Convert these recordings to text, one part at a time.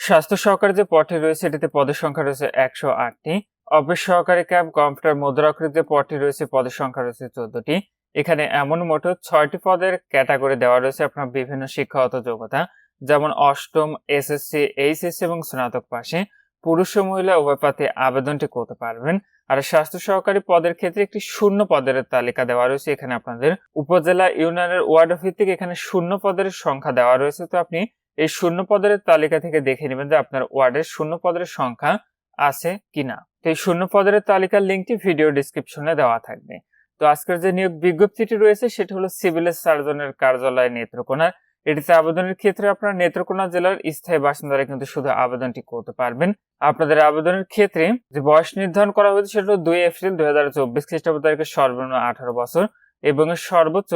স্বাস্থ্য সহকারী যে পদটি রয়েছে, এটিতে পদের সংখ্যা রয়েছে একশো আটটি। অফিস সহকারী ক্যাম্প কম্পিউটার মুদ্রাকৃত যে পদটি রয়েছে, পদের সংখ্যা রয়েছে চোদ্দটি। এখানে এমন মোট ছয়টি পদের ক্যাটাগরি দেওয়া রয়েছে আপনার বিভিন্ন শিক্ষাগত যোগ্যতা, যেমন অষ্টম, এসএসসি, এইচএসসি এবং স্নাতক পাশে। পুরুষ ও মহিলা উভয় প্রার্থী আবেদনটি করতে পারবেন। আর স্বাস্থ্য সহকারী পদের ক্ষেত্রে একটি শূন্য পদের তালিকা দেওয়া রয়েছে এখানে আপনাদের। উপজেলা ইউনিয়নের ওয়ার্ড ভিত্তিক এখানে শূন্য পদের সংখ্যা দেওয়া রয়েছে। তো আপনি এই শূন্য পদের তালিকা থেকে দেখে নেবেন যে আপনার ওয়ার্ডের শূন্য পদের সংখ্যা আছে কিনা। তো এই শূন্য পদের তালিকার লিঙ্কটি ভিডিও ডিসক্রিপশনে দেওয়া থাকবে। তো আজকের যে নিয়োগ বিজ্ঞপ্তিটি রয়েছে, সেটি হলো সিভিল সার্জনের কার্যালয় নেত্রকোনার এটিতে আবেদনের ক্ষেত্রে আপনার নেত্রকোনা জেলার স্থায়ী বাসিন্দারা কিন্তু শুধু আবেদনটি করতে পারবেন। আপনাদের আবেদনের ক্ষেত্রে যে বয়স নির্ধারণ করা হয়েছে, সেটা হলো দুই এপ্রিল দুই হাজার চব্বিশ খ্রিস্টাব্দ তারিখে সর্বনিম্ন আঠারো বছর এবং সর্বোচ্চ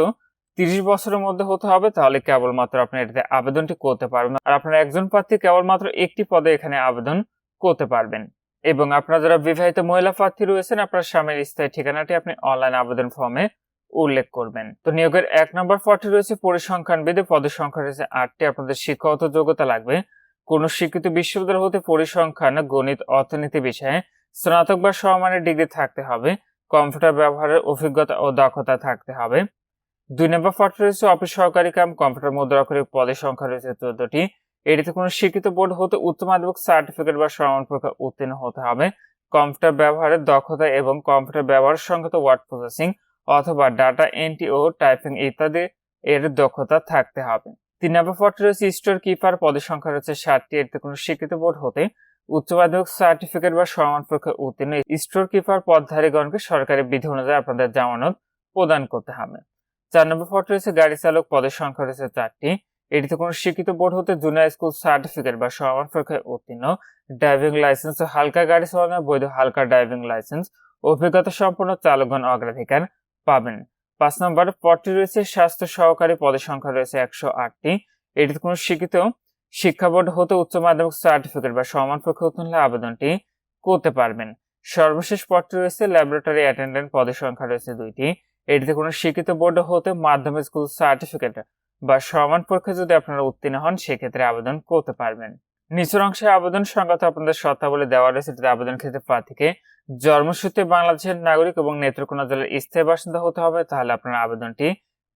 তিরিশ বছরের মধ্যে হতে হবে, তাহলে কেবলমাত্র আপনি এটাতে আবেদনটি করতে পারবেন। আর আপনার একজন প্রার্থী কেবলমাত্র একটি পদে এখানে আবেদন করতে পারবেন। এবং আপনার যারা বিবাহিত মহিলা প্রার্থী রয়েছেন, আপনার স্বামীর স্থায়ী ঠিকানাটি আপনি অনলাইন আবেদন ফর্মে উল্লেখ করবেন। তো নিয়োগের এক নম্বর পদটি রয়েছে পরিসংখ্যান বেদে পদের সংখ্যা রয়েছে আটটি। আপনাদের শিক্ষাগত যোগ্যতা লাগবে। কোন স্বীকৃত বিশ্ববিদ্যালয় হতে পরিসংখ্যান, গণিত, অর্থনীতি বিষয়ে স্নাতক বা সমমানের ডিগ্রি থাকতে হবে। কম্পিউটার ব্যবহারের অভিজ্ঞতা ও দক্ষতা থাকতে হবে। দুই নম্বর পদটি রয়েছে অফিস সহকারী কাম কম্পিউটার মুদ্রাক্ষরিক পদের সংখ্যা রয়েছে চোদ্দটি। এটিতে কোনো শিক্ষিত বোর্ড হতে উচ্চ মাধ্যমিক সার্টিফিকেট বা সমান পরীক্ষা উত্তীর্ণ হতে হবে। কম্পিউটার ব্যবহারের দক্ষতা এবং কম্পিউটার ব্যবহার সংগত ওয়ার্ড প্রসেসিং অথবা ডাটা এন্ট্রি ও টাইপিং ইত্যাদি এর দক্ষতা থাকতে হবে। তিন নম্বর পদটি রয়েছে স্টোর কিপার পদের সংখ্যা রয়েছে ষাটটি। এতে কোনো স্বীকৃত বোর্ড হতে উচ্চ মাধ্যমিক সার্টিফিকেট বা সমান পরীক্ষা উত্তীর্ণ স্টোর কিপার পদধারীগণকে সরকারি বিধি অনুযায়ী আপনাদের জামানত প্রদান করতে হবে। চার নম্বর পদটি রয়েছে, গাড়ি চালক পদের সংখ্যা রয়েছে চারটি। এটিতে কোনো শিক্ষিত বোর্ড হতে জুনিয়র স্কুল সার্টিফিকেট বা সমান পরীক্ষায় উত্তীর্ণ। ড্রাইভিং লাইসেন্স ও হালকা গাড়ি চালানোর বৈধ হালকা ড্রাইভিং লাইসেন্স অভিজ্ঞতা সম্পন্ন চালকগণ অগ্রাধিকার পাবেন। পাঁচ নম্বর পদটি রয়েছে, স্বাস্থ্য সহকারী পদের সংখ্যা রয়েছে একশো আটটি। এটিতে কোনো শিক্ষিত শিক্ষা বোর্ড হতে উচ্চ মাধ্যমিক সার্টিফিকেট বা সমান পরীক্ষা উত্তীর্ণ আবেদনটি করতে পারবেন। সর্বশেষ পদটি রয়েছে ল্যাবরেটরি অ্যাটেন্ডেন্ট পদের সংখ্যা রয়েছে দুইটি। এটিতে কোনো শিক্ষিত বোর্ড হতে মাধ্যমিক স্কুল সার্টিফিকেট বা সমান পরীক্ষা যদি আপনারা উত্তীর্ণ হন, সেক্ষেত্রে আবেদন করতে পারবেন। নিচের অংশে আবেদন সংক্রান্ত আপনাদের শর্তাবলী দেওয়া রয়েছে। এটাতে আবেদন ক্ষেত্রে প্রার্থীকে জন্মসূত্রে বাংলাদেশের নাগরিক এবং নেত্রকোনা জেলার স্থায়ী বাসিন্দা হতে হবে। তাহলে আপনারা আবেদনটি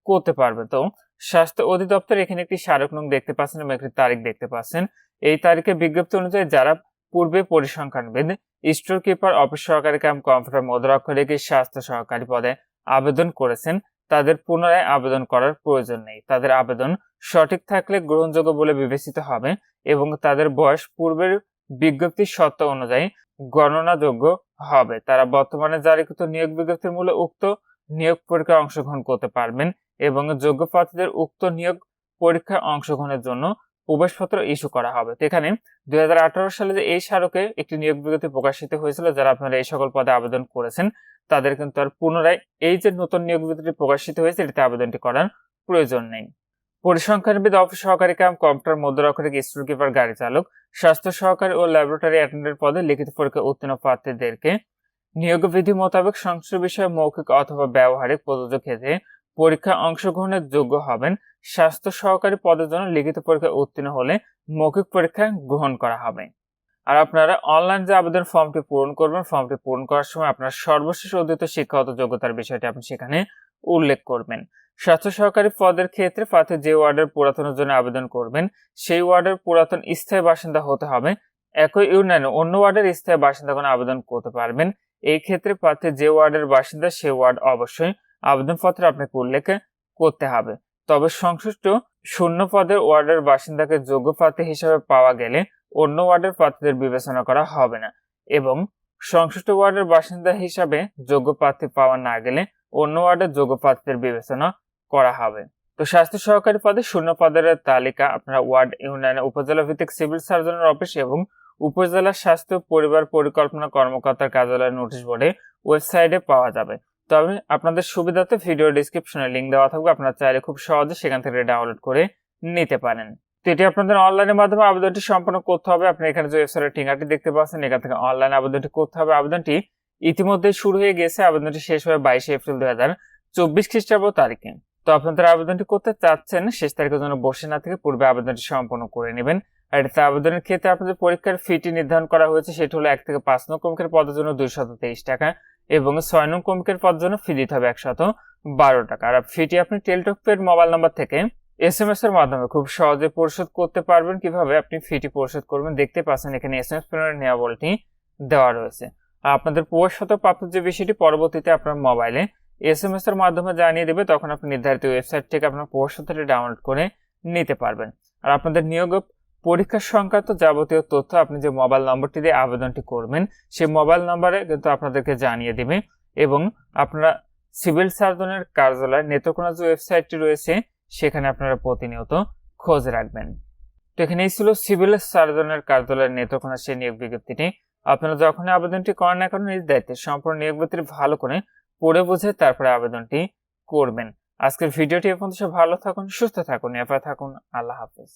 করতে পারবে তো স্বাস্থ্য অধিদপ্তর এখানে একটি স্মারক নং দেখতে পাচ্ছেন এবং একটি তারিখ দেখতে পাচ্ছেন। এই তারিখে বিজ্ঞপ্তি অনুযায়ী যারা পূর্বে পরিসংখ্যানবিদ স্টোর কিপার অফিস সহকারী কাম কম্পিউটার মুদ্রাক্ষরিক স্বাস্থ্য সহকারী পদে আবেদন করেছেন, তাদের পুনরায় আবেদন করার প্রয়োজন নেই। তাদের আবেদন সঠিক থাকলে গ্রহণযোগ্য বলে বিবেচিত হবে এবং তাদের বয়স পূর্বের বিজ্ঞপ্তির শর্ত অনুযায়ী গণনাযোগ্য হবে। তারা বর্তমানে জারিকৃত নিয়োগ বিজ্ঞপ্তির মূলে উক্ত নিয়োগ পরীক্ষায় অংশগ্রহণ করতে পারবেন এবং যোগ্য প্রার্থীদের উক্ত নিয়োগ পরীক্ষায় অংশগ্রহণের জন্য প্রবেশপত্র ইস্যু করা হবে। তো এখানে দুই হাজার আঠারো সালে যে এই স্মারকে একটি নিয়োগ বিজ্ঞপ্তি প্রকাশিত হয়েছিল, যারা আপনারা এই সকল পদে আবেদন করেছেন তাদের কিন্তু আর পুনরায় এই যে নতুন নিয়োগ বিজ্ঞপ্তি প্রকাশিত হয়েছে, এটিতে আবেদনটি করার প্রয়োজন নেই। পরিসংখ্যানবিদ অফিস সহকারী কাম কম্পিউটার মুদ্রাক্ষরিক স্টোর কিপার, গাড়ি চালক, স্বাস্থ্য সহকারী ও ল্যাবরেটরি অ্যাটেন্ডেন্ট পদে লিখিত পরীক্ষা উত্তীর্ণ প্রার্থীদেরকে নিয়োগ বিধি মোতাবেক সংশ্লিষ্ট বিষয়ে মৌখিক অথবা ব্যবহারিক প্রযোজ্য ক্ষেত্রে পরীক্ষা অংশগ্রহণের যোগ্য হবেন। স্বাস্থ্য সহকারী পদের জন্য লিখিত পরীক্ষা উত্তীর্ণ হলে মৌখিক পরীক্ষা গ্রহণ করা হবে। আর আপনারা অনলাইন যে আবেদন ফর্মটি পূরণ করবেন ফর্মটি পূরণ করার সময় আপনার সর্বশেষ অধ্যিত শিক্ষাগত যোগ্যতার বিষয়টি আপনি সেখানে উল্লেখ করবেন। স্বাস্থ্য সহকারী পদের ক্ষেত্রে প্রার্থী যে ওয়ার্ডের পুরাতনের জন্য আবেদন করবেন, সেই ওয়ার্ডের পুরাতন স্থায়ী বাসিন্দা হতে হবে। একই ইউনিয়নে অন্য ওয়ার্ডের স্থায়ী বাসিন্দা বাসিন্দাগণ আবেদন করতে পারবেন। এই ক্ষেত্রে প্রার্থী যে ওয়ার্ডের বাসিন্দা সেই ওয়ার্ড অবশ্যই আবেদনপত্রে আপনাকে উল্লেখ করতে হবে। তবে সংশ্লিষ্ট শূন্য পদের ওয়ার্ডের বাসিন্দাকে যোগ্য প্রার্থী হিসাবে পাওয়া গেলে অন্য ওয়ার্ডের প্রার্থীদের বিবেচনা করা হবে না এবং সংশ্লিষ্ট ওয়ার্ডের বাসিন্দা হিসাবে যোগ্য প্রার্থী পাওয়া না গেলে অন্য ওয়ার্ডের যোগ্য প্রার্থীদের বিবেচনা করা হবে। তো স্বাস্থ্য সহকারী পদে শূন্য পদের তালিকা আপনারা ওয়ার্ড ইউনিয়নে উপজেলা ভিত্তিক সিভিল সার্জনের অফিস এবং উপজেলা স্বাস্থ্য পরিবার পরিকল্পনা কর্মকর্তার কার্যালয়ের নোটিশ বোর্ডে ওয়েবসাইটে পাওয়া যাবে। তবে আপনাদের সুবিধাতে ভিডিও ডিসক্রিপশনে লিঙ্ক দেওয়া থাকবে, আপনারা চাইলে খুব সহজে সেখান থেকে ডাউনলোড করে নিতে পারেন। তো এটি আপনাদের অনলাইনের মাধ্যমে আবেদনটি সম্পন্ন করতে হবে। আপনি এখানে যে ওয়েবসাইটের ঠিকানাটি দেখতে পাচ্ছেন, এখান থেকে অনলাইন আবেদনটি করতে হবে। আবেদনটি ইতিমধ্যে শুরু হয়ে গেছে। আবেদনটি শেষ হবে বাইশে এপ্রিল দুই হাজার চব্বিশ খ্রিস্টাব্দ তারিখে। তো আপনাদের আবেদনটি করতে চাচ্ছেন, শেষ তারিখের জন্য বসে না থেকে পূর্বে আবেদনটি সম্পন্ন করে নেবেন। আর এটাতে আবেদনের ক্ষেত্রে আপনাদের পরীক্ষার ফিটি নির্ধারণ করা হয়েছে। সেটা হলো এক থেকে পাঁচ নং কমিকের পদের জন্য দুইশত তেইশ টাকা এবং ছয় নং কমিকের পদের জন্য ফি দিতে হবে একশত বারো টাকা। আর ফিটি আপনি টেলটকের মোবাইল নাম্বার থেকে এস এম এস এর মাধ্যমে খুব সহজে পরিশোধ করতে পারবেন। কীভাবে? আপনি ফিটি পরিশোধ করবেন। দেখতে পাচ্ছেন এখানে এস এম এস পেমেন্ট নেওয়া বলটি দেওয়া রয়েছে। আর আপনাদের পরিশোধ প্রাপ্ত যে বিষয়টি, পরবর্তীতে আপনার মোবাইলে এস এম এস এর মাধ্যমে জানিয়ে দেবে। তখন আপনি নির্ধারিত ওয়েবসাইট থেকে আপনার পরিশোধটি ডাউনলোড করে নিতে পারবেন। আর আপনাদের নিয়োগ পরীক্ষা সংক্রান্ত যাবতীয় তথ্য, আপনি যে মোবাইল নম্বরটি দিয়ে আবেদনটি করবেন, সেই মোবাইল নম্বরে কিন্তু আপনাদেরকে জানিয়ে দেবে। এবং আপনারা সিভিল সার্জনের কার্যালয়, নেত্রকোনা যে ওয়েবসাইটটি রয়েছে সেখানে আপনারা প্রতিনিয়ত খোঁজ রাখবেন। তো এখানেই ছিল সিভিল সার্জনের কার্যালয়ের নেত্রকোনা সেই নিয়োগ বিজ্ঞপ্তিটি। আপনারা যখন আবেদনটি করেন না কারণ নিজ দায়িত্বে সম্পূর্ণ নিয়োগ বিজ্ঞপ্তি ভালো করে পড়ে বুঝে তারপরে আবেদনটি করবেন। আজকের ভিডিওটি এখন ভালো থাকুন, সুস্থ থাকুন এফা থাকুন। আল্লাহ হাফেজ।